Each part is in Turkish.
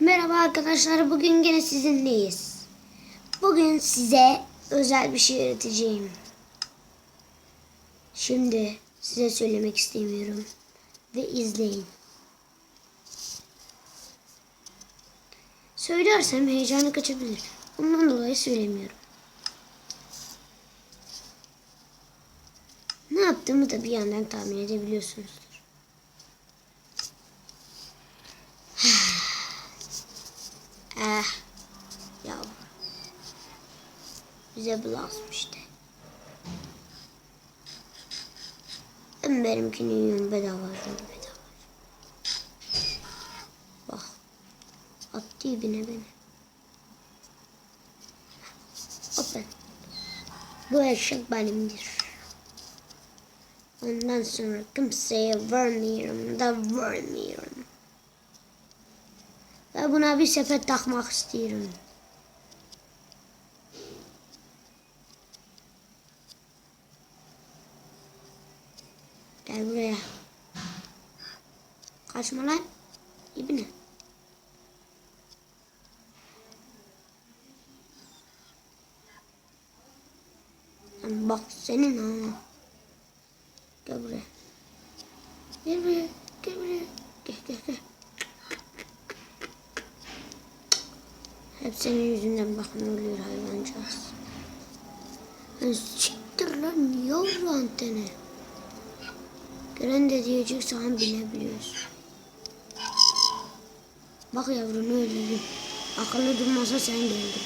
Merhaba arkadaşlar. Bugün gene sizinleyiz. Bugün size özel bir şey öğreteceğim. Şimdi size söylemek istemiyorum. Ve izleyin. Söylersem heyecanı kaçabilir. Ondan dolayı söylemiyorum. Ne yaptığımı da bir yandan tahmin edebiliyorsunuzdur. Eh. Ya. Bize bu lazım işte. Ben benimkini yiyorum bedava yiyorum bedava. Bak. Attı ibine beni. Hop ben. Bu eşek benimdir. Ondan sonra kimseye vermiyorum da vermiyorum. Ve buna bir sepet takmak istiyorum. Gel buraya. Kaçma lan. Lan bak senin ha. Gel buraya. Gel buraya. Gel buraya. Gel gel gel. Hep senin yüzünden bak ne oluyor hayvancağız. Siktir lan yavru antene. Gören de diyecek sana binebiliyorsun. Bak yavrum öldürdüm. Akıllı durmasa sen geldin.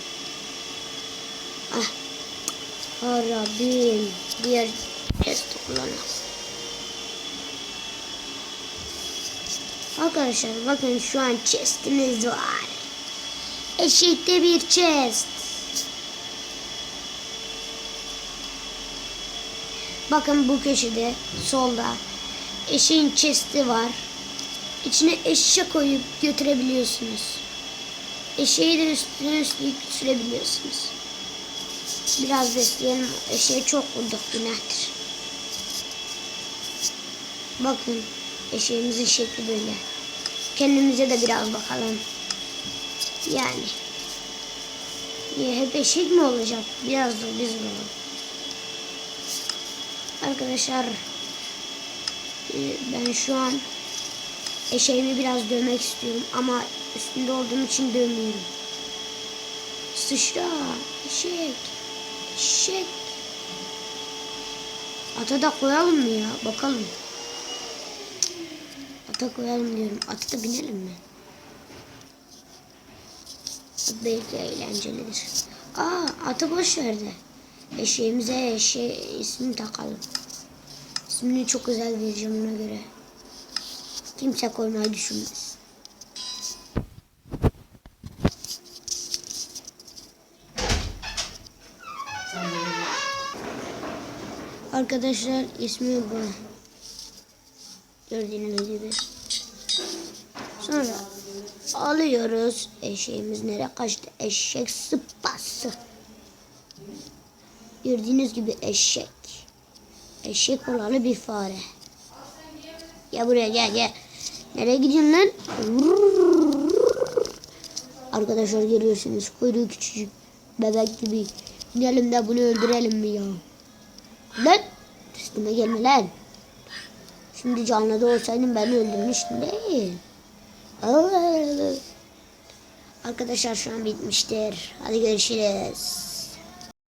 Ah. Ah Rabbim. Diğer testi kullanalım. Arkadaşlar bakın şu an chestimiz var. Eşikte bir chest. Bakın bu köşede solda eşeğin chest'i var. İçine eşya koyup götürebiliyorsunuz. Eşeği de üstüne üstlük sürebiliyorsunuz. Biraz besleyelim. Eşeği çok vurduk günahtır. Bakın eşeğimizin şekli böyle. Kendimize de biraz bakalım. Yani. Ya hep eşek mi olacak? Biraz da biz olalım. Arkadaşlar ben şu an eşeğimi biraz dövmek istiyorum ama üstünde olduğum için dövmüyorum. Sıçra, eşek, eşek. Ata da koyalım mı ya? Bakalım. Ata koyalım diyorum. Ata da binelim mi? Belki eğlencelidir. Aa atı boş verdi. Eşeğimize eşeğe ismini takalım. İsmini çok özel vereceğim ona göre. Kimse koymayı düşünmez. Arkadaşlar ismi bu. Gördüğünüz gibi. Sonra alıyoruz. Eşeğimiz nereye kaçtı? Eşek sıpası. Gördüğünüz gibi eşek. Eşek olalı bir fare. Gel buraya gel gel. Nereye gidiyorsun lan? Arkadaşlar görüyorsunuz kuyruğu küçücük bebek gibi. Gidelim de bunu öldürelim mi ya? Lan üstüme gelme lan. Şimdi canlıda olsaydım beni öldürmüştün değil. Arkadaşlar şu an bitmiştir. Hadi görüşürüz.